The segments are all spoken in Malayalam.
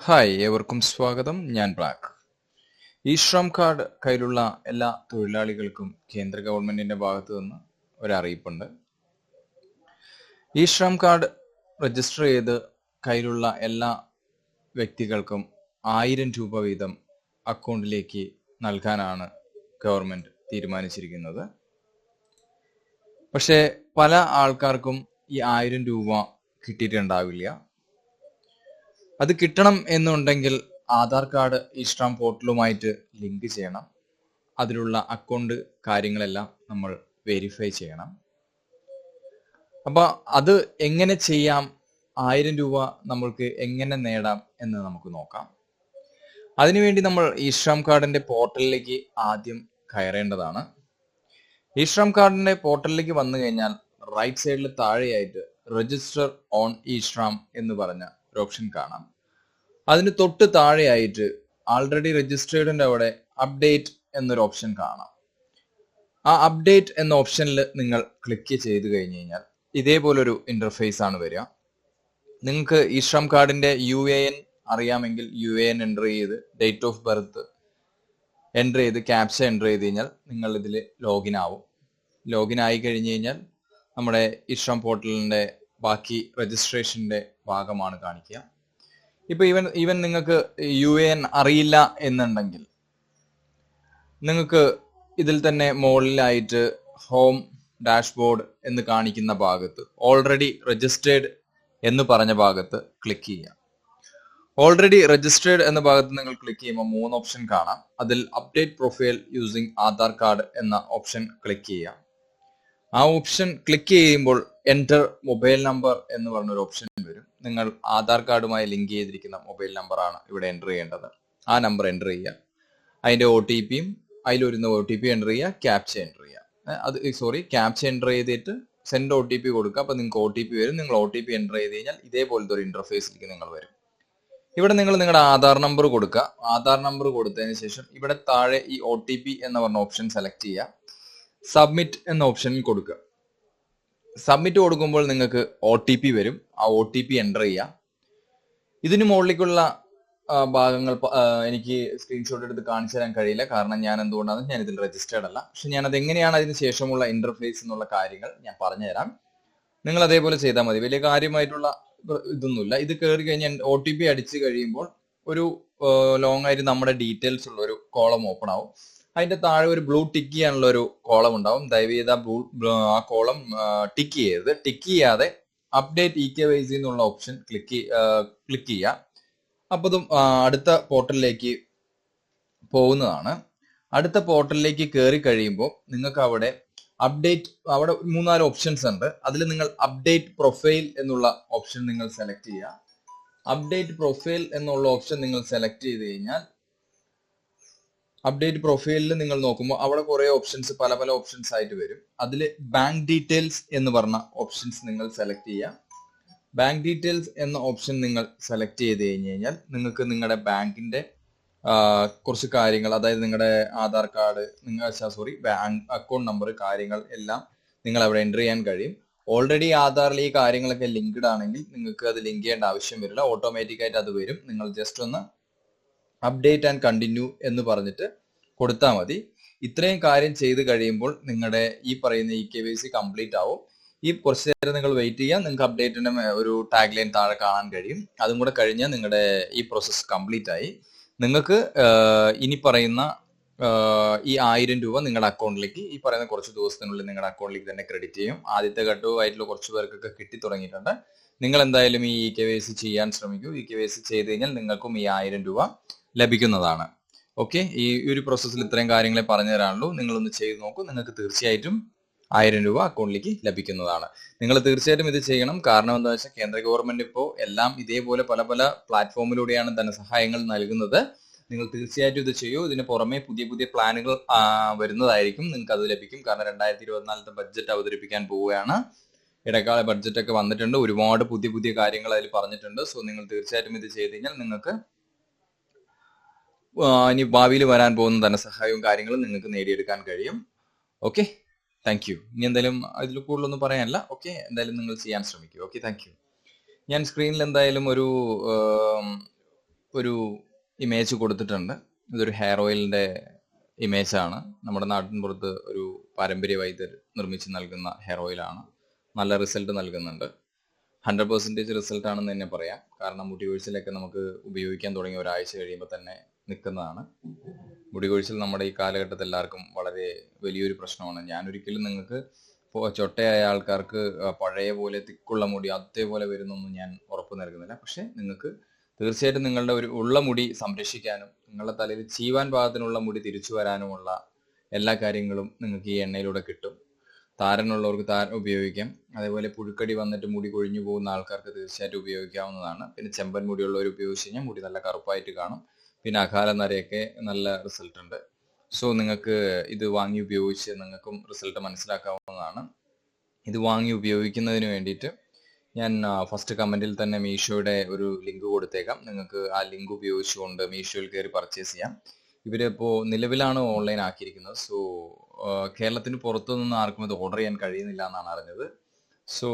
ഹായ് ഏവർക്കും സ്വാഗതം. ഞാൻ ബ്ലാക്ക്. ഈ ശ്രം കാർഡ് കയ്യിലുള്ള എല്ലാ തൊഴിലാളികൾക്കും കേന്ദ്ര ഗവൺമെന്റിന്റെ ഭാഗത്തു നിന്ന് ഒരറിയിപ്പുണ്ട് ഈ ശ്രം കാർഡ് രജിസ്റ്റർ ചെയ്ത് കയ്യിലുള്ള എല്ലാ വ്യക്തികൾക്കും ആയിരം രൂപ വീതം അക്കൗണ്ടിലേക്ക് നൽകാനാണ് ഗവൺമെന്റ് തീരുമാനിച്ചിരിക്കുന്നത്. പക്ഷേ പല ആൾക്കാർക്കും ഈ ആയിരം രൂപ കിട്ടിയിട്ടുണ്ടാവില്ല. അത് കിട്ടണം എന്നുണ്ടെങ്കിൽ ആധാർ കാർഡ് ഇഷ്ടാം പോർട്ടലുമായിട്ട് ലിങ്ക് ചെയ്യണം. അതിലുള്ള അക്കൗണ്ട് കാര്യങ്ങളെല്ലാം നമ്മൾ വെരിഫൈ ചെയ്യണം. അപ്പോൾ അത് എങ്ങനെ ചെയ്യാം? ആയിരം രൂപ നമ്മൾക്ക് എങ്ങനെ നേടാം എന്ന് നമുക്ക് നോക്കാം. അതിനുവേണ്ടി നമ്മൾ ഇഷ്രാം കാർഡിന്റെ പോർട്ടലിലേക്ക് ആദ്യം കയറേണ്ടതാണ്. ഇഷ്രാം കാർഡിന്റെ പോർട്ടലിലേക്ക് വന്നു കഴിഞ്ഞാൽ റൈറ്റ് സൈഡിൽ താഴെയായിട്ട് രജിസ്റ്റർ ഓൺ ഇഷ്രാം എന്ന് പറഞ്ഞ ഒരു ഓപ്ഷൻ കാണാം. അതിന് തൊട്ട് താഴെയായിട്ട് ആൾറെഡി രജിസ്റ്റേർഡിന്റെ അവിടെ അപ്ഡേറ്റ് എന്നൊരു ഓപ്ഷൻ കാണാം. ആ അപ്ഡേറ്റ് എന്ന ഓപ്ഷനിൽ നിങ്ങൾ ക്ലിക്ക് ചെയ്ത് കഴിഞ്ഞ് കഴിഞ്ഞാൽ ഇതേപോലൊരു ഇന്റർഫേസ് ആണ് വരിക. നിങ്ങൾക്ക് ഈ ശ്രം കാർഡിന്റെ യു എ എൻ അറിയാമെങ്കിൽ യു എ എൻ എന്റർ ചെയ്ത് ഡേറ്റ് ഓഫ് ബർത്ത് എന്റർ ചെയ്ത് ക്യാപ്ച എന്റർ ചെയ്ത് കഴിഞ്ഞാൽ നിങ്ങൾ ഇതിൽ ലോഗിൻ ആവും. ലോഗിൻ ആയി കഴിഞ്ഞ് കഴിഞ്ഞാൽ നമ്മുടെ ഇഷ്രം പോർട്ടലിന്റെ ബാക്കി രജിസ്ട്രേഷന്റെ ഭാഗമാണ് കാണിക്കുക. ഇപ്പൊ ഈവൻ ഈവൻ നിങ്ങൾക്ക് യു എ എൻ അറിയില്ല എന്നുണ്ടെങ്കിൽ നിങ്ങൾക്ക് ഇതിൽ തന്നെ മുകളിലായിട്ട് ഹോം ഡാഷ്ബോർഡ് എന്ന് കാണിക്കുന്ന ഭാഗത്ത് ഓൾറെഡി രജിസ്റ്റേർഡ് എന്ന് പറഞ്ഞ ഭാഗത്ത് ക്ലിക്ക് ചെയ്യാം ഓൾറെഡി രജിസ്റ്റേർഡ് എന്ന ഭാഗത്ത് നിങ്ങൾ ക്ലിക്ക് ചെയ്യുമ്പോൾ മൂന്ന് ഓപ്ഷൻ കാണാം. അതിൽ update profile using Aadhaar card എന്ന ഓപ്ഷൻ ക്ലിക്ക് ചെയ്യാം ആ ഓപ്ഷൻ ക്ലിക്ക് ചെയ്യുമ്പോൾ എന്റർ മൊബൈൽ നമ്പർ എന്ന് പറഞ്ഞൊരു ഓപ്ഷൻ വരും. നിങ്ങൾ ആധാർ കാർഡുമായി ലിങ്ക് ചെയ്തിരിക്കുന്ന മൊബൈൽ നമ്പറാണ് ഇവിടെ എന്റർ ചെയ്യേണ്ടത്. ആ നമ്പർ എന്റർ ചെയ്യുക. അതിന്റെ ഒ ടി പിയും അതിൽ വരുന്ന ഒ ടി പി എന്റർ ചെയ്യുക. ക്യാപ്ച എന്റർ ചെയ്യുക. അത് സോറി ക്യാപ്ച എന്റർ ചെയ്തിട്ട് സെൻഡ് ഒ ടി പി കൊടുക്കുക. അപ്പോൾ നിങ്ങൾക്ക് ഒ ടി പി വരും. നിങ്ങൾ ഒ ടി പി എന്റർ ചെയ്ത് കഴിഞ്ഞാൽ ഇതേപോലത്തെ ഒരു ഇന്റർഫേസിലേക്ക് നിങ്ങൾ വരും. ഇവിടെ നിങ്ങൾ നിങ്ങളുടെ ആധാർ നമ്പർ കൊടുക്കുക. ആധാർ നമ്പർ കൊടുത്തതിന് ശേഷം ഇവിടെ താഴെ ഈ ഒ ടി പി എന്ന് പറഞ്ഞ ഓപ്ഷൻ സെലക്ട് ചെയ്യുക. സബ്മിറ്റ് എന്ന ഓപ്ഷനിൽ കൊടുക്കുക. സബ്മിറ്റ് കൊടുക്കുമ്പോൾ നിങ്ങൾക്ക് ഒ ടി പി വരും. ആ ഒ ടി പി എന്റർ ചെയ്യുക. ഇതിന് മുകളിലേക്കുള്ള ഭാഗങ്ങൾ എനിക്ക് സ്ക്രീൻഷോട്ട് എടുത്ത് കാണിച്ചു തരാൻ കഴിയില്ല. കാരണം ഞാൻ എന്തുകൊണ്ടാണ് ഞാൻ ഇതിൽ രജിസ്റ്റേർഡ് അല്ല. പക്ഷെ ഞാൻ അത് എങ്ങനെയാണ് അതിന് ശേഷമുള്ള ഇന്റർഫേസ് എന്നുള്ള കാര്യങ്ങൾ ഞാൻ പറഞ്ഞുതരാം. നിങ്ങൾ അതേപോലെ ചെയ്താൽ മതി. വലിയ കാര്യമായിട്ടുള്ള ഇതൊന്നുമില്ല. ഇത് കയറി കഴിഞ്ഞാൽ ഒ ടി പി അടിച്ചു കഴിയുമ്പോൾ ഒരു ലോങ് ആയിട്ട് നമ്മുടെ ഡീറ്റെയിൽസ് ഉള്ള ഒരു കോളം ഓപ്പൺ ആവും. അതിന്റെ താഴെ ഒരു ബ്ലൂ ടിക്ക് ചെയ്യാനുള്ള ഒരു കോളം ഉണ്ടാവും. ദയവ് ചെയ്ത് ആ ബ്ലൂ ആ കോളം ടിക്ക് ചെയ്യരുത്. ടിക്ക് ചെയ്യാതെ update E K Y C എന്നുള്ള ഓപ്ഷൻ ക്ലിക്ക് ക്ലിക്ക് ചെയ്യുക. അപ്പോൾ ഇതും അടുത്ത പോർട്ടലിലേക്ക് പോകുന്നതാണ്. അടുത്ത പോർട്ടലിലേക്ക് കയറി കഴിയുമ്പോൾ നിങ്ങൾക്ക് അവിടെ അപ്ഡേറ്റ് അവിടെ മൂന്നാൽ ഓപ്ഷൻസ് ഉണ്ട്. അതിൽ നിങ്ങൾ അപ്ഡേറ്റ് പ്രൊഫൈൽ എന്നുള്ള ഓപ്ഷൻ നിങ്ങൾ സെലക്ട് ചെയ്യുക. അപ്ഡേറ്റ് പ്രൊഫൈൽ എന്നുള്ള ഓപ്ഷൻ നിങ്ങൾ സെലക്ട് ചെയ്ത് കഴിഞ്ഞാൽ അപ്ഡേറ്റ് പ്രൊഫൈലിൽ നിങ്ങൾ നോക്കുമ്പോൾ അവിടെ കുറെ ഓപ്ഷൻസ് പല പല ഓപ്ഷൻസ് ആയിട്ട് വരും. അതിൽ ബാങ്ക് ഡീറ്റെയിൽസ് എന്ന് പറഞ്ഞ ഓപ്ഷൻസ് നിങ്ങൾ സെലക്ട് ചെയ്യുക ബാങ്ക് ഡീറ്റെയിൽസ് എന്ന ഓപ്ഷൻ നിങ്ങൾ സെലക്ട് ചെയ്ത് കഴിഞ്ഞ് കഴിഞ്ഞാൽ നിങ്ങൾക്ക് നിങ്ങളുടെ ബാങ്കിന്റെ കുറച്ച് കാര്യങ്ങൾ അതായത് നിങ്ങളുടെ ആധാർ കാർഡ് നിങ്ങൾ സോറി ബാങ്ക് അക്കൗണ്ട് നമ്പർ കാര്യങ്ങൾ എല്ലാം നിങ്ങൾ അവിടെ എന്റർ ചെയ്യാൻ കഴിയും. ഓൾറെഡി ആധാറിൽ ഈ കാര്യങ്ങളൊക്കെ ലിങ്ക്ഡ് ആണെങ്കിൽ നിങ്ങൾക്ക് അത് ലിങ്ക് ചെയ്യേണ്ട ആവശ്യം വരില്ല. ഓട്ടോമാറ്റിക് ആയിട്ട് അത് വരും. നിങ്ങൾ ജസ്റ്റ് ഒന്ന് അപ്ഡേറ്റ് ആൻഡ് കണ്ടിന്യൂ എന്ന് പറഞ്ഞിട്ട് കൊടുത്താൽ മതി. ഇത്രയും കാര്യം ചെയ്ത് കഴിയുമ്പോൾ നിങ്ങളുടെ ഈ പറയുന്ന E K Y C complete ആവും. ഈ കുറച്ച് നേരം നിങ്ങൾ വെയിറ്റ് ചെയ്യാം. നിങ്ങൾക്ക് അപ്ഡേറ്റിന്റെ ഒരു ടാഗ് ലൈൻ താഴെ കാണാൻ കഴിയും. അതും കൂടെ കഴിഞ്ഞാൽ നിങ്ങളുടെ ഈ പ്രോസസ് കംപ്ലീറ്റ് ആയി. നിങ്ങൾക്ക് ഇനി പറയുന്ന ഈ ആയിരം രൂപ നിങ്ങളുടെ അക്കൗണ്ടിലേക്ക് ഈ പറയുന്ന കുറച്ച് ദിവസത്തിനുള്ളിൽ നിങ്ങളുടെ അക്കൗണ്ടിലേക്ക് തന്നെ ക്രെഡിറ്റ് ചെയ്യും. ആദ്യത്തെ ഘട്ടവുമായിട്ടുള്ള കുറച്ച് പേർക്കൊക്കെ കിട്ടി തുടങ്ങിയിട്ടുണ്ട് നിങ്ങൾ എന്തായാലും ഈ ഇ കെ വൈ സി ചെയ്യാൻ ശ്രമിക്കൂ. ഇ കെ വൈ സി ചെയ്ത് കഴിഞ്ഞാൽ നിങ്ങൾക്കും ഈ ആയിരം രൂപ ലഭിക്കുന്നതാണ്. ഓക്കെ ഈ ഒരു പ്രോസസ്സിൽ ഇത്രയും കാര്യങ്ങളെ പറഞ്ഞു തരാനുള്ളൂ നിങ്ങളൊന്ന് ചെയ്ത് നോക്കൂ. നിങ്ങൾക്ക് തീർച്ചയായിട്ടും ആയിരം രൂപ അക്കൗണ്ടിലേക്ക് ലഭിക്കുന്നതാണ്. നിങ്ങൾ തീർച്ചയായിട്ടും ഇത് ചെയ്യണം. കാരണം എന്താ വെച്ചാൽ കേന്ദ്ര ഗവൺമെന്റ് ഇപ്പോൾ എല്ലാം ഇതേപോലെ പല പല പ്ലാറ്റ്ഫോമിലൂടെയാണ് ധനസഹായങ്ങൾ നൽകുന്നത്. നിങ്ങൾ തീർച്ചയായിട്ടും ഇത് ചെയ്യൂ. ഇതിന് പുറമെ പുതിയ പുതിയ പ്ലാനുകൾ വരുന്നതായിരിക്കും. നിങ്ങൾക്ക് അത് ലഭിക്കും. കാരണം രണ്ടായിരത്തി ഇരുപത്തിനാലത്തെ ബഡ്ജറ്റ് അവതരിപ്പിക്കാൻ പോവുകയാണ്. ഇടക്കാല ബഡ്ജറ്റ് ഒക്കെ വന്നിട്ടുണ്ട്. ഒരുപാട് പുതിയ പുതിയ കാര്യങ്ങൾ അതിൽ പറഞ്ഞിട്ടുണ്ട്. സോ നിങ്ങൾ തീർച്ചയായിട്ടും ഇത് ചെയ്ത് കഴിഞ്ഞാൽ നിങ്ങൾക്ക് ഇനി ഭാവിയിൽ വരാൻ പോകുന്ന ധനസഹായവും കാര്യങ്ങളും നിങ്ങൾക്ക് നേടിയെടുക്കാൻ കഴിയും. ഓക്കെ താങ്ക് യു ഇനി എന്തായാലും അതിൽ കൂടുതലൊന്നും പറയാനല്ല. ഓക്കെ എന്തായാലും നിങ്ങൾ ചെയ്യാൻ ശ്രമിക്കൂ ഓക്കെ താങ്ക് യു ഞാൻ സ്ക്രീനിൽ എന്തായാലും ഒരു ഒരു ഇമേജ് കൊടുത്തിട്ടുണ്ട്. ഇതൊരു ഹെയർ ഓയിലിന്റെ ഇമേജ് ആണ്. നമ്മുടെ നാട്ടിൻപുറത്ത് ഒരു പാരമ്പര്യ വൈദ്യർ നിർമ്മിച്ച് നൽകുന്ന ഹെയർ ഓയിലാണ് നല്ല റിസൾട്ട് നൽകുന്നുണ്ട്. ഹൺഡ്രഡ് പെർസെന്റേജ് റിസൾട്ട് ആണെന്ന് തന്നെ പറയാം. കാരണം മുടി വീഴ്ചയിലൊക്കെ നമുക്ക് ഉപയോഗിക്കാൻ തുടങ്ങി ഒരാഴ്ച കഴിയുമ്പോൾ തന്നെ നിൽക്കുന്നതാണ്. മുടികൊഴിച്ചിൽ നമ്മുടെ ഈ കാലഘട്ടത്തിൽ എല്ലാവർക്കും വളരെ വലിയൊരു പ്രശ്നമാണ്. ഞാൻ ഒരിക്കലും നിങ്ങൾക്ക് ചൊട്ടയായ ആൾക്കാർക്ക് പഴയ പോലെ തിക്കുള്ള മുടി അതേപോലെ വരുന്നൊന്നും ഞാൻ ഉറപ്പ് നൽകുന്നില്ല. പക്ഷെ നിങ്ങൾക്ക് തീർച്ചയായിട്ടും നിങ്ങളുടെ ഒരു ഉള്ള മുടി സംരക്ഷിക്കാനും നിങ്ങളുടെ തലയിൽ ചീവാൻ പാകത്തിനുള്ള മുടി തിരിച്ചു വരാനുമുള്ള എല്ലാ കാര്യങ്ങളും നിങ്ങൾക്ക് ഈ എണ്ണയിലൂടെ കിട്ടും. താരനുള്ളവർക്ക് താരൻ ഉപയോഗിക്കാം. അതേപോലെ പുഴുക്കടി വന്നിട്ട് മുടി കൊഴിഞ്ഞു പോകുന്ന ആൾക്കാർക്ക് തീർച്ചയായിട്ടും ഉപയോഗിക്കാവുന്നതാണ്. പിന്നെ ചെമ്പൻ മുടിയുള്ളവർ ഉപയോഗിച്ച് കഴിഞ്ഞാൽ മുടി നല്ല കറുപ്പായിട്ട് കാണും. പിന്നെ അകാല നരയൊക്കെ നല്ല റിസൾട്ട് ഉണ്ട്. സോ നിങ്ങൾക്ക് ഇത് വാങ്ങി ഉപയോഗിച്ച് നിങ്ങൾക്കും റിസൾട്ട് മനസ്സിലാക്കാവുന്നതാണ്. ഇത് വാങ്ങി ഉപയോഗിക്കുന്നതിന് വേണ്ടിയിട്ട് ഞാൻ ഫസ്റ്റ് കമന്റിൽ തന്നെ മീഷോയുടെ ഒരു ലിങ്ക് കൊടുത്തേക്കാം. നിങ്ങൾക്ക് ആ ലിങ്ക് ഉപയോഗിച്ചുകൊണ്ട് മീഷോയിൽ കയറി പർച്ചേസ് ചെയ്യാം. ഇവരിപ്പോൾ നിലവിലാണ് ഓൺലൈൻ ആക്കിയിരിക്കുന്നത്. സോ കേരളത്തിന് പുറത്തു നിന്ന് ആർക്കും ഇത് ഓർഡർ ചെയ്യാൻ കഴിയുന്നില്ല എന്നാണ് അറിഞ്ഞത്. സോ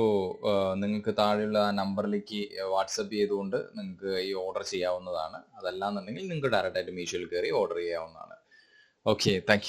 നിങ്ങൾക്ക് താഴെയുള്ള ആ നമ്പറിലേക്ക് വാട്സപ്പ് ചെയ്തുകൊണ്ട് നിങ്ങൾക്ക് ഈ ഓർഡർ ചെയ്യാവുന്നതാണ്. അതല്ലാന്നുണ്ടെങ്കിൽ നിങ്ങൾക്ക് ഡയറക്റ്റ് ആയിട്ട് മീഷോയിൽ കയറി ഓർഡർ ചെയ്യാവുന്നതാണ്. Okay thank